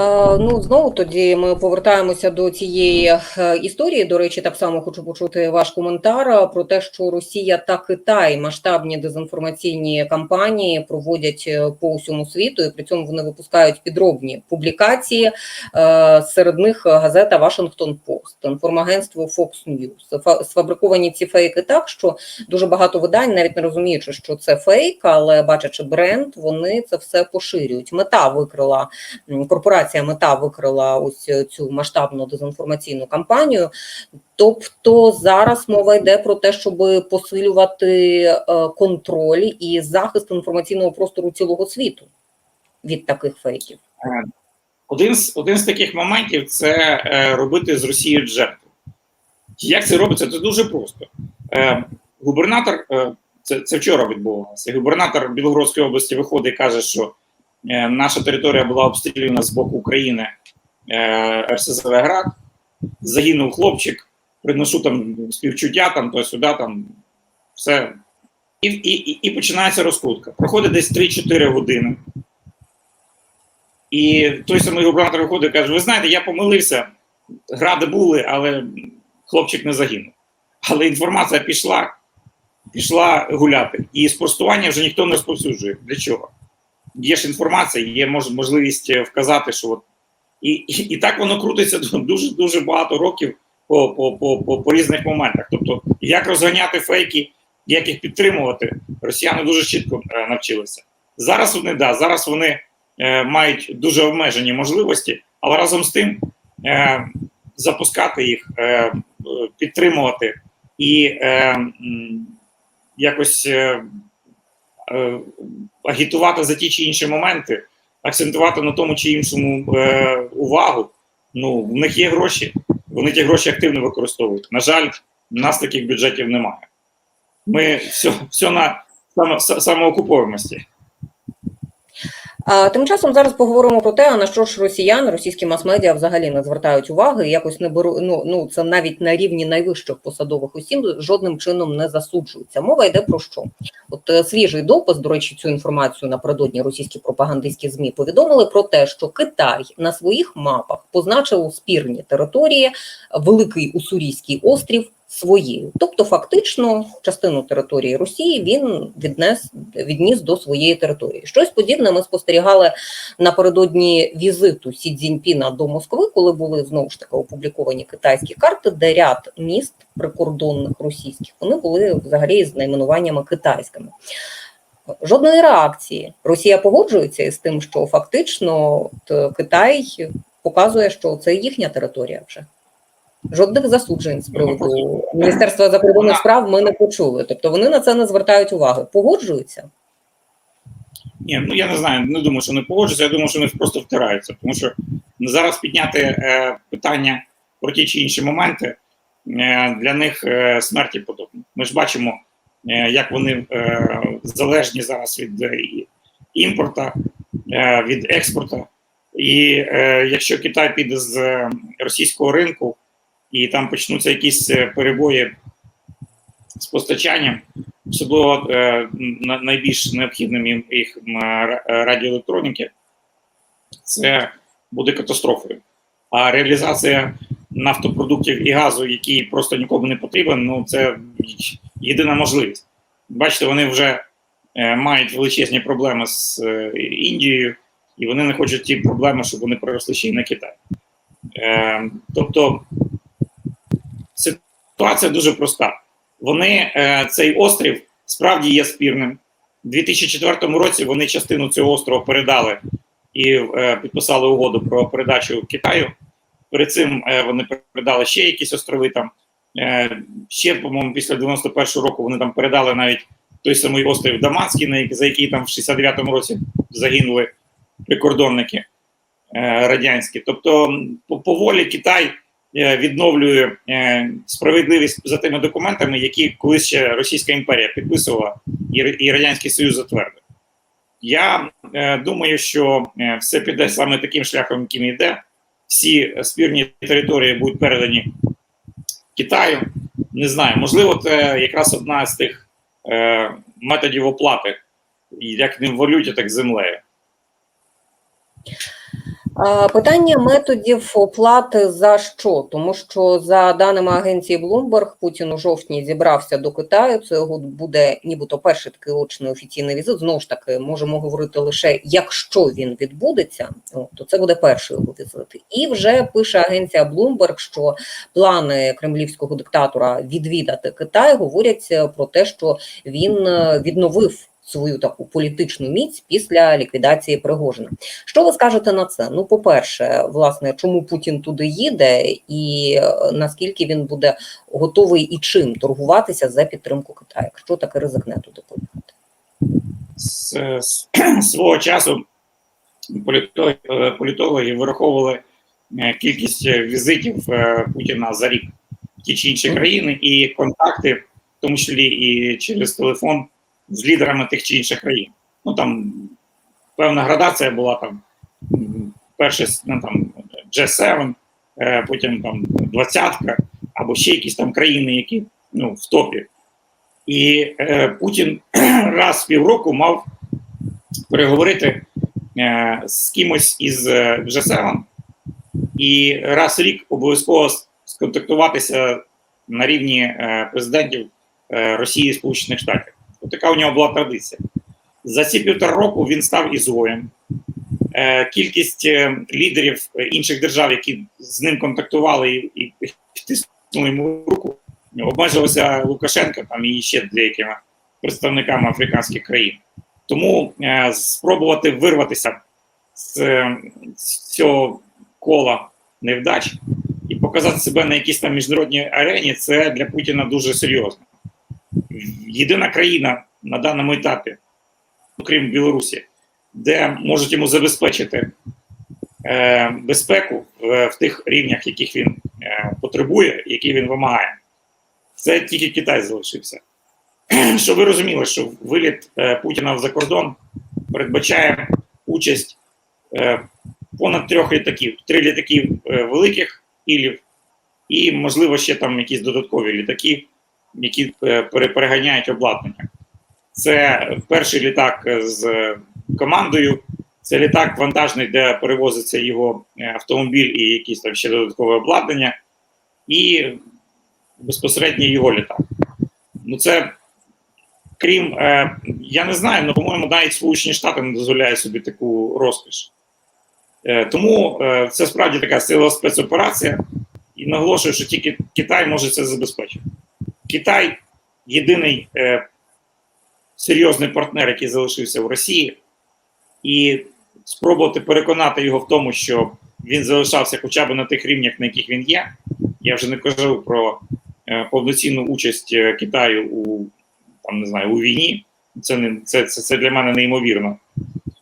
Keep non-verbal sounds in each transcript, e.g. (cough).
Е, Ну, знову тоді ми повертаємося до цієї е, історії. До речі, так само хочу почути ваш коментар е, про те, що Росія та Китай масштабні дезінформаційні кампанії проводять по усьому світу, і при цьому вони випускають підробні публікації. Серед них газета Вашингтон Пост, інформагентство Fox News. Сфабриковані ці фейки так, що дуже багато видань, навіть не розуміючи, що це фейк, але бачачи бренд, вони це все поширюють. Мета викрила м, корпорація мета викрила ось цю масштабну дезінформаційну кампанію. Тобто зараз мова йде про те, щоб посилювати е, контроль і захист інформаційного простору цілого світу від таких фейків. Е, Один з один з таких моментів це е, робити з Росією жертву. Як це робиться? Це дуже просто. Губернатор, це, це вчора відбувалося. Губернатор Білогородської області виходить і каже, що наша територія була обстріляна з боку України е, РСЗВ Град, загинув хлопчик, приношу там співчуття, там то сюди, там все. І, і, і, починається розкрутка. Проходить десь 3-4 години. І той самий губернатор виходить і каже: Ви знаєте, я помилився, гради були, але хлопчик не загинув. Але інформація пішла, пішла гуляти. І спростування вже ніхто не розповсюджує. Для чого? Є ж інформація, є можливість вказати, що от. І, і, і так воно крутиться (laughs) дуже дуже багато років по, по, по, по, по різних моментах. Тобто, як розганяти фейки, як їх підтримувати, росіяни дуже чітко е, навчилися. Зараз вони да, зараз вони е, мають дуже обмежені можливості, але разом з тим е, запускати їх, е, е, підтримувати і е, якось е, е, агітувати за ті чи інші моменти, акцентувати на тому чи іншому е, увагу. Ну, в них є гроші, вони ті гроші активно використовують. На жаль, в нас таких бюджетів немає. Ми все, все на само, самоокуповуємості. Тим часом зараз поговоримо про те, на що ж росіяни, російські мас-медіа взагалі не звертають уваги, якось не беру. Ну ну це навіть на рівні найвищих посадових осіб жодним чином не засуджується. Мова йде про що? От е, свіжий допис, до речі, цю інформацію напередодні російські пропагандистські змі повідомили про те, що Китай на своїх мапах позначив спірні території, великий Уссурійський острів своєю. Тобто, фактично, частину території Росії він віднес відніс до своєї території. Щось подібне ми спостерігали напередодні візиту Сі Цзіньпіна до Москви, коли були знову ж таки опубліковані китайські карти, де ряд міст прикордонних російських вони були взагалі з найменуваннями китайськими. Жодної реакції Росія погоджується із тим, що фактично Китай показує, що це їхня територія вже. Жодних засуджень з приводу Міністерства закордонних справ ми не почули. Тобто вони на це не звертають уваги. Погоджуються. Ні, ну я не знаю, не думаю, що вони погоджуються, я думаю, що вони просто втираються. Тому що зараз підняти е, питання про ті чи інші моменти е, для них е, смерті подобно. Ми ж бачимо, е, як вони е, залежні зараз від е, імпорту, е, від експорту. І е, якщо Китай піде з е, російського ринку і там почнуться якісь е, перебої з постачанням, особливо е, найбільш необхідним їх радіоелектроніки, це буде катастрофою. А реалізація нафтопродуктів і газу, який просто нікому не потрібен, ну це єдина можливість. Бачите, вони вже е, мають величезні проблеми з е, Індією, і вони не хочуть ті проблеми, щоб вони переросли ще й на Китай. Е, тобто ситуація дуже проста. Вони е, цей острів справді є спірним. У 2004 році вони частину цього острова передали і е, підписали угоду про передачу Китаю. Перед цим е, вони передали ще якісь острови там. Ще, по-моєму, після 91-го року вони там передали навіть той самий острів Даманський, за який там в 69-му році загинули прикордонники радянські. Тобто, поволі Китай відновлює е, справедливість за тими документами, які колись ще Російська імперія підписувала і, Радянський Союз затвердив. Я е, думаю, що е, все піде саме таким шляхом, яким йде. Всі спірні території будуть передані Китаю. Не знаю, можливо, це якраз одна з тих е, методів оплати, як не в валюті, так і землею. Питання методів оплати за що? Тому що за даними агенції Bloomberg, Путін у жовтні зібрався до Китаю. Це його буде нібито перший такий очний офіційний візит. Знову ж таки, можемо говорити лише якщо він відбудеться, то це буде перший його візит. І вже пише агенція Bloomberg, що плани кремлівського диктатора відвідати Китай говорять про те, що він е, відновив свою таку політичну міць після ліквідації Пригожина. Що ви скажете на це? Ну, по-перше, власне, чому Путін туди їде, і е, наскільки він буде готовий і чим торгуватися за підтримку Китаю, якщо таки ризикне туди поїхати? З, з свого часу політологи, е, політологи вираховували е, кількість візитів Путіна за рік в ті чи інші країни і контакти, в тому числі і через телефон з лідерами тих чи інших країн. Ну там певна градація була там перше ну, там G7, е, потім там двадцятка, або ще якісь там країни, які ну, в топі. І е, Путін (clears throat) раз в півроку мав переговорити е, з кимось із е, G7 і раз в рік обов'язково сконтактуватися на рівні е, президентів е, Росії і Сполучених Штатів. От така у нього була традиція. За ці півтора року він став ізгоєм. Е, Кількість е, лідерів е, інших держав, які з ним контактували і, і тиснули йому руку, обмежилося Лукашенко там і ще деякими представниками африканських країн. Тому спробувати вирватися з цього кола невдач і показати себе на якійсь там міжнародній арені, це для Путіна дуже серйозно. Єдина країна на даному етапі, окрім Білорусі, де можуть йому забезпечити е, безпеку в, в тих рівнях, яких він е, потребує, які він вимагає. Це тільки Китай залишився. (clears throat) Щоб ви розуміли, що виліт е, Путіна за кордон передбачає участь е, понад трьох літаків, три літаки е, великих ілів, і, можливо, ще там якісь додаткові літаки, які е, переганяють обладнання. Це перший літак з командою, це літак вантажний, де перевозиться його е, автомобіль і якісь там ще додаткове обладнання, і безпосередньо його літак. Ну, це крім, е, я не знаю, але, по-моєму, навіть Сполучені Штати не дозволяють собі таку розкіш. Е, тому е, це справді така сила спецоперація, і наголошую, що тільки Китай може це забезпечити. Китай єдиний е, серйозний партнер, який залишився в Росії, і спробувати переконати його в тому, що він залишався хоча б на тих рівнях, на яких він є. Я вже не кажу про е, повноцінну участь е, Китаю у там не знаю у війні. Це не це, це, це для мене неймовірно.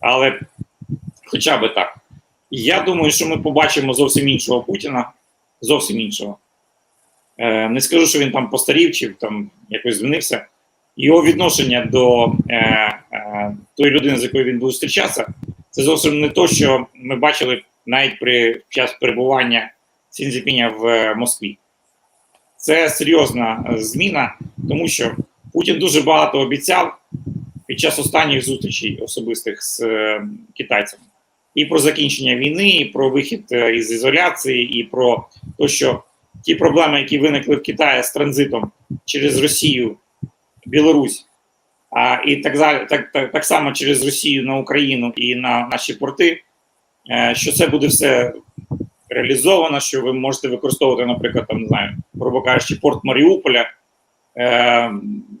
Але хоча б так. Я думаю, що ми побачимо зовсім іншого Путіна, зовсім іншого. Е, не скажу, що він там постарів чи там якось змінився. Його відношення до е, е, тої людини, з якою він буде зустрічатися, це зовсім не то, що ми бачили навіть при час перебування Сінзіпіня в е, Москві. Це серйозна е, зміна, тому що Путін дуже багато обіцяв під час останніх зустрічей особистих з е, китайцями. І про закінчення війни, і про вихід із ізоляції, і про те, що ті проблеми, які виникли в Китаї з транзитом через Росію, Білорусь, а, і так, так, так, так само через Росію на Україну і на наші порти, е, що це буде все реалізовано, що ви можете використовувати, наприклад, там, не знаю, грубо кажучи, порт Маріуполя. Е,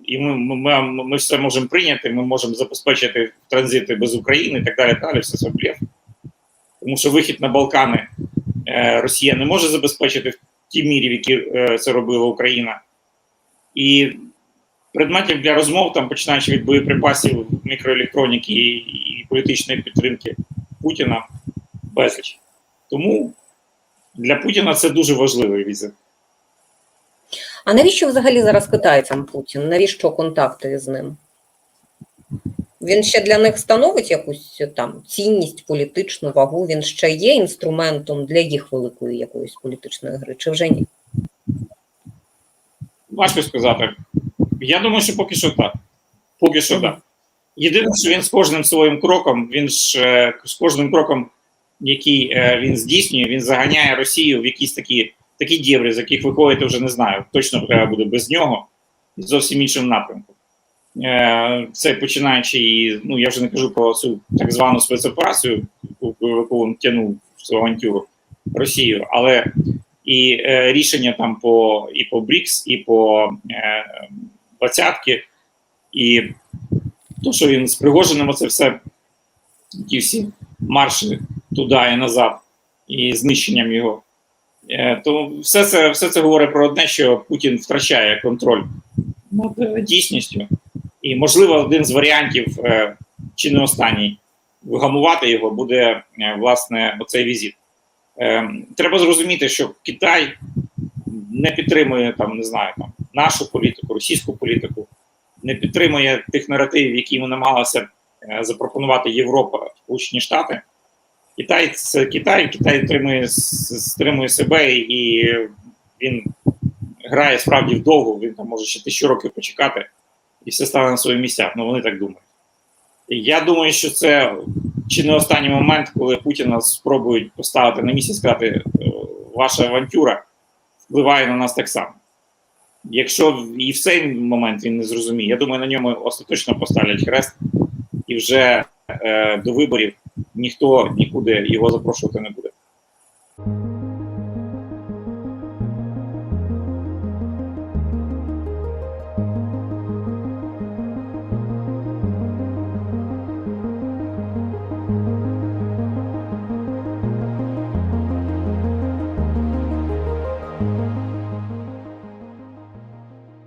і ми, ми, ми, все можемо прийняти, ми можемо забезпечити транзити без України і так далі. далі все це блеф. Тому що вихід на Балкани е, Росія не може забезпечити тій мірі, в якій е, це робила Україна. І предметів для розмов, там, починаючи від боєприпасів, мікроелектроніки і, і політичної підтримки Путіна, безліч. Тому для Путіна це дуже важливий візит. А навіщо взагалі зараз китайцям Путін? Навіщо контакти з ним? Він ще для них становить якусь там цінність, політичну вагу. Він ще є інструментом для їх великої якоїсь політичної гри, чи вже ні? Важко сказати. Я думаю, що поки що так. Поки що так. Єдине, що він з кожним своїм кроком, він ж е, з кожним кроком який е, він здійснює, він заганяє Росію в якісь такі такі дєврі, з яких виходити вже не знаю. Точно треба буде без нього зовсім іншим напрямком. Е, Це починаючи і, ну я вже не кажу про цю так звану спецоперацію, яку він тягнув в цю авантюру Росію, але і е, рішення там по і по БРІКС, і по е, двадцятки, і то, що він з Пригожиним оце все, ті всі марші туди і назад, і знищенням його. Е, то все це, все це говорить про одне, що Путін втрачає контроль над е, дійсністю. І, можливо, один з варіантів, е, чи не останній, вгамувати його буде е, власне оцей візит. Е, Треба зрозуміти, що Китай не підтримує там, не знаю, там нашу політику, російську політику, не підтримує тих наративів, які йому намагалася запропонувати Європа, Сполучені Штати. Китай це Китай, Китай тримує, стримує себе і він грає справді вдовго, він там може ще тисячу років почекати, і все стане на свої місця. Ну вони так думають. Я думаю, що це чи не останній момент, коли Путіна спробують поставити на місці, сказати, е, ваша авантюра впливає на нас так само. Якщо і в цей момент він не зрозуміє, я думаю, на ньому остаточно поставлять хрест, і вже е, до виборів ніхто нікуди його запрошувати не буде.